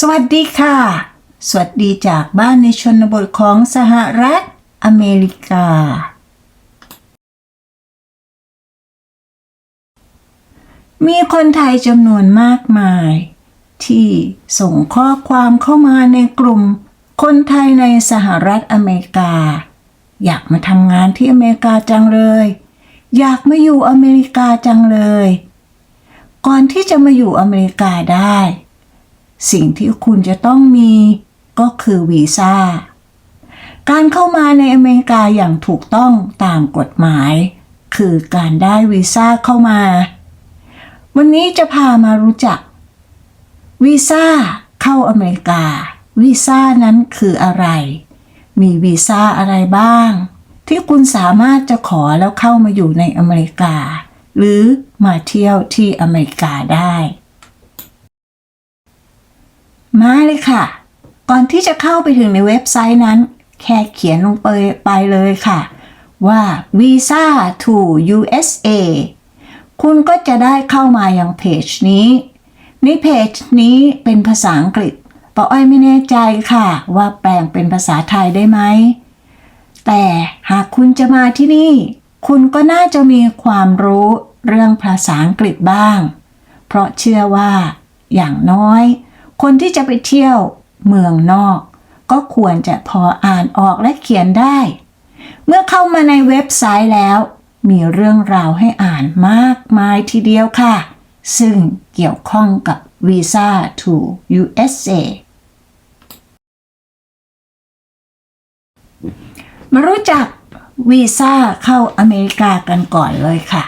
สวัสดีค่ะ สวัสดีจากบ้านในชนบทของสหรัฐอเมริกา มีคนไทยจำนวนมากมาย ที่ส่งข้อความเข้ามาในกลุ่ม คนไทยในสหรัฐอเมริกา อยากมาทำงานที่อเมริกาจังเลย อยากมาอยู่อเมริกาจังเลย ก่อนที่จะมาอยู่อเมริกาได้ สิ่งที่คุณจะต้องมีก็คือวีซ่า การเข้ามาในอเมริกาอย่างถูกต้องตามกฎหมาย คือการได้วีซ่าเข้ามา วันนี้จะพามารู้จักวีซ่าเข้าอเมริกาวีซ่านั้นคืออะไร มีวีซ่าอะไรบ้าง ที่คุณสามารถจะขอแล้วเข้ามาอยู่ในอเมริกา หรือมาเที่ยวที่อเมริกาได้ มาเลยค่ะ ก่อนที่จะเข้าไปถึงในเว็บไซต์นั้น แค่เขียนลงไปไปเลยค่ะ ว่า Visa to USA คุณก็จะได้เข้ามาอย่างเพจนี้ในเพจนี้เป็นภาษาอังกฤษปออ้อยไม่แน่ใจค่ะ ว่าแปลงเป็นภาษาไทยได้ไหม แต่หากคุณจะมาที่นี่ คุณก็น่าจะมีความรู้เรื่องภาษาอังกฤษบ้าง เพราะเชื่อว่า อย่างน้อย คนที่จะไปเที่ยวเมืองนอก ก็ควรจะพออ่านออกและเขียนได้ เมื่อเข้ามาในเว็บไซต์แล้ว มีเรื่องราวให้อ่านมากมายทีเดียวค่ะ ซึ่งเกี่ยวข้องกับวีซ่า to USA มารู้จักวีซ่าเข้าอเมริกากันก่อนเลยค่ะ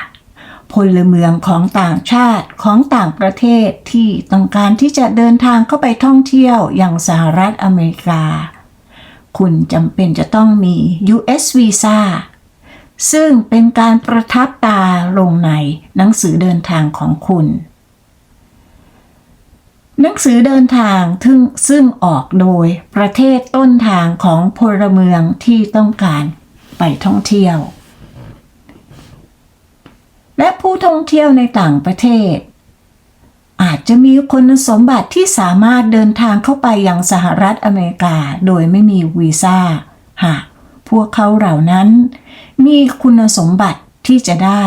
พลเมืองของต่างชาติของต่างประเทศที่ต้องการที่จะเดินทางเข้าไปท่องเที่ยวอย่างสหรัฐอเมริกา คุณจำเป็นจะต้องมี US Visa ซึ่งเป็นการประทับตาลงในหนังสือเดินทางของคุณ หนังสือเดินทางทึ่งซึ่งออกโดยประเทศต้นทางของพลเมืองที่ต้องการไปท่องเที่ยว และผู้ท่องเที่ยวในต่างประเทศ อาจจะมีคุณสมบัติที่สามารถเดินทางเข้าไปยังสหรัฐอเมริกาโดยไม่มีวีซ่าหากพวกเขาเหล่านั้น มีคุณสมบัติที่จะได้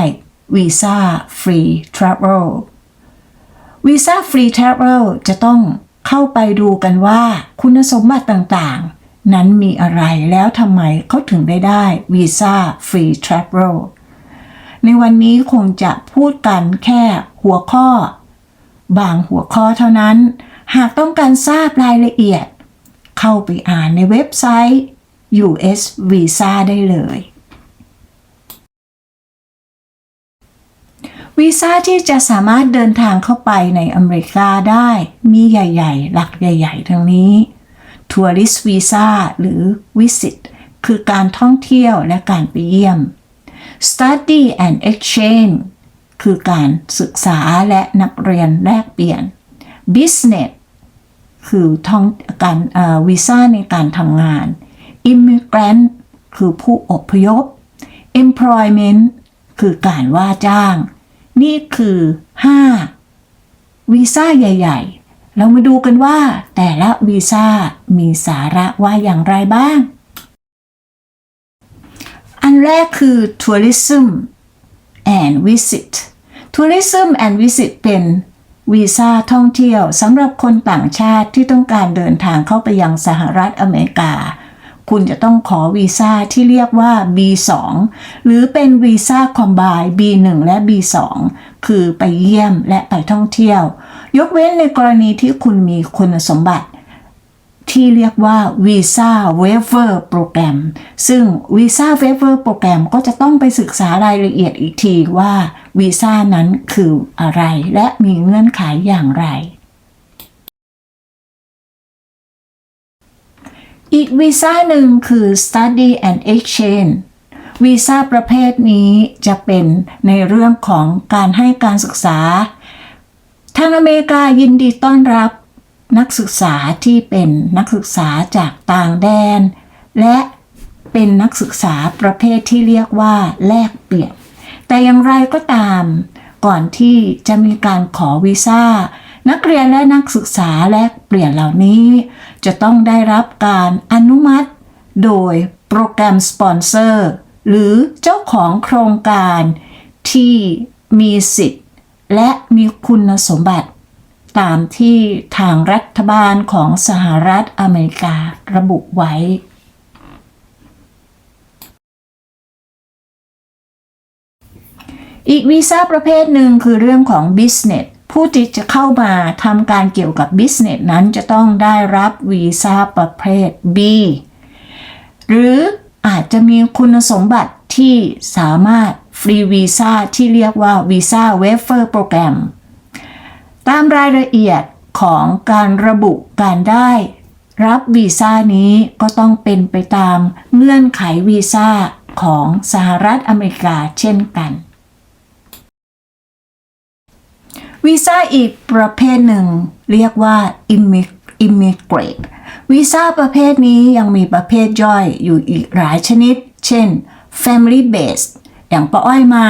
วีซ่าฟรีทราเวลวีซ่าฟรีทราเวลจะต้องเข้าไปดูกันว่าคุณสมบัติต่างๆ นั้นมีอะไรแล้วทำไมเขาถึงได้ได้วีซ่าฟรีทราเวล ในวันนี้คงจะพูดกันแค่หัวข้อ บางหัวข้อเท่านั้น หากต้องการทราบรายละเอียด เข้าไปอ่านในเว็บไซต์ US Visa ได้เลยวีซ่าที่จะสามารถเดินทางเข้าไปในอเมริกาได้มีใหญ่ ๆ หลักใหญ่ ๆ ทั้งนี้ Tourist Visa หรือ Visit คือการท่องเที่ยวและการไปเยี่ยม Study and Exchange คือการศึกษาและนักเรียนแลกเปลี่ยน Business คือท่องการวีซ่าในการทำงาน Immigrant คือผู้อพยพ Employment คือการว่าจ้าง นี่คือ 5 วีซ่าใหญ่ ๆ เรามาดูกันว่าแต่ละวีซ่ามีสาระว่าอย่างไรบ้าง นแรกคือ tourism and visit tourism and visit เป็นวีซ่าท่องเที่ยวสำหรับคนต่างชาติที่ต้องการเดินทางเข้าไปยังสหรัฐอเมริกา คุณจะต้องขอวีซ่าที่เรียกว่า B2 หรือเป็นวีซ่าคอมบาย B1 และ B2 คือไปเยี่ยมและไปท่องเที่ยว ยกเว้นในกรณีที่คุณมีคุณสมบัติ ที่เรียกว่าวีซ่าเวเวอร์โปรแกรมซึ่งวีซ่าเวเวอร์โปรแกรมก็จะต้องไปศึกษารายละเอียดอีกทีว่าวีซ่านั้นคืออะไรและมีเงื่อนไขอย่างไร อีกวีซ่าหนึ่งคือ study and exchange วีซ่าประเภทนี้จะเป็นในเรื่องของการให้การศึกษา ทางอเมริกายินดีต้อนรับ นักศึกษาที่เป็นนักศึกษาจากต่างแดน และเป็นนักศึกษาประเภทที่เรียกว่าแลกเปลี่ยน แต่อย่างไรก็ตาม ก่อนที่จะมีการขอวีซ่า นักเรียนและนักศึกษาแลกเปลี่ยนเหล่านี้ จะต้องได้รับการอนุมัติ โดยโปรแกรมสปอนเซอร์หรือเจ้าของโครงการที่มีสิทธิ์ และมีคุณสมบัติ ตามที่ทางรัฐบาลของสหรัฐอเมริการะบุไว้อีกวีซ่าประเภทหนึ่งคือเรื่องของ business ผู้ที่จะเข้ามาทำการเกี่ยวกับ business นั้นจะต้องได้รับวีซ่าประเภท B หรืออาจจะมีคุณสมบัติที่สามารถฟรีวีซ่าที่เรียกว่าวีซ่าเวฟเฟอร์โปรแกรม ตามรายละเอียดของการระบุการได้ รับวีซ่านี้ก็ต้องเป็นไปตามเงื่อนไขวีซ่าของสหรัฐอเมริกาเช่นกันวีซ่าอีกประเภทหนึ่งเรียกว่า immigrate วีซ่าประเภทนี้ยังมีประเภทย่อยอยู่อีกหลายชนิด เช่น family based อย่างป้าอ้อยมา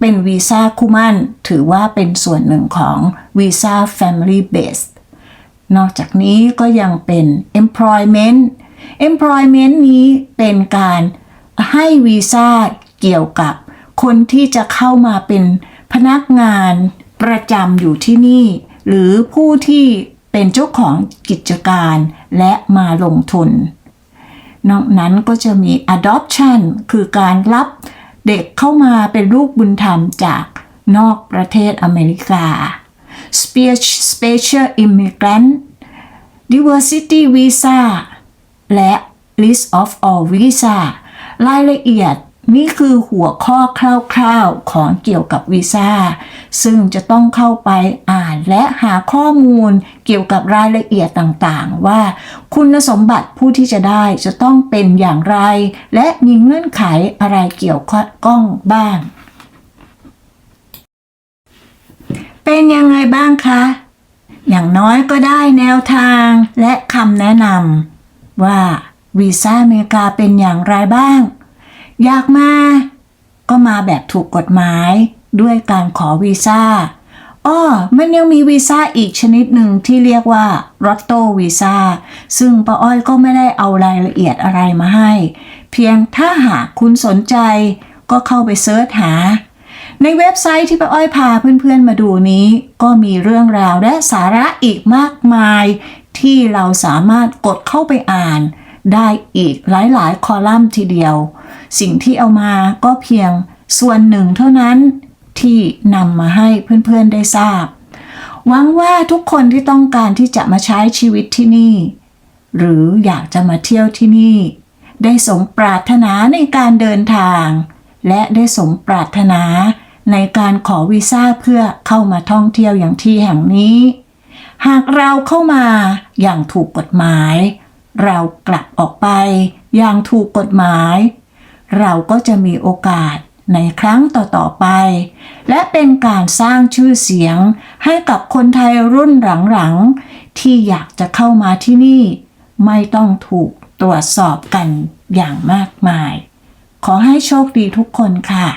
เป็นวีซ่าคู่มั่น ถือว่าเป็นส่วนหนึ่งของวีซ่า family based นอกจากนี้ก็ยังเป็น employment employment นี้เป็นการให้วีซ่าเกี่ยวกับ คนที่จะเข้ามาเป็นพนักงานประจำอยู่ที่นี่ หรือผู้ที่เป็นเจ้าของกิจการและมาลงทุน นอกนั้นก็จะมี adoption คือการรับ เด็กเข้ามาเป็นลูกบุญธรรมจากนอกประเทศอเมริกา Spe- special immigrant diversity visa และ list of all visa รายละเอียด นี่คือหัวข้อคร่าวๆของเกี่ยวกับวีซ่าซึ่งจะต้องเข้าไปอ่านและหาข้อมูลเกี่ยวกับรายละเอียดต่างๆ ว่าคุณสมบัติผู้ที่จะได้จะต้องเป็นอย่างไร และมีเงื่อนไขอะไรเกี่ยวข้องบ้าง เป็นยังไงบ้างคะ อย่างน้อยก็ได้แนวทางและคำแนะนำว่าวีซ่าอเมริกาเป็นอย่างไรบ้าง อยากมา ก็มาแบบถูกกฎหมายด้วยการขอวีซ่าอ้อมันยังมีวีซ่าอีกชนิดหนึ่งที่เรียกว่ารอตโตวีซ่าซึ่งป้าอ้อยก็ไม่ได้เอารายละเอียดอะไรมาให้ เพียงถ้าหากคุณสนใจก็เข้าไปเสิร์ชหา ในเว็บไซต์ที่ป้าอ้อยพาเพื่อนๆมาดูนี้ ก็มีเรื่องราวและสาระอีกมากมาย ที่เราสามารถกดเข้าไปอ่าน ได้อีกหลายๆ คอลัมน์ทีเดียว สิ่งที่เอามาก็เพียงส่วนหนึ่งเท่านั้นที่นำมาให้เพื่อนๆได้ทราบ หวังว่าทุกคนที่ต้องการที่จะมาใช้ชีวิตที่นี่ หรืออยากจะมาเที่ยวที่นี่ ได้สมปรารถนาในการเดินทาง และได้สมปรารถนาในการขอวีซ่าเพื่อเข้ามาท่องเที่ยวอย่างที่แห่งนี้ หากเราเข้ามาอย่างถูกกฎหมาย เรากลับออกไปอย่างถูกกฎหมาย เราก็จะมีโอกาสในครั้งต่อๆไป และเป็นการสร้างชื่อเสียงให้กับคนไทยรุ่นหลังๆ ที่อยากจะเข้ามาที่นี่ ไม่ต้องถูกตรวจสอบกันอย่างมากมาย ขอให้โชคดีทุกคนค่ะ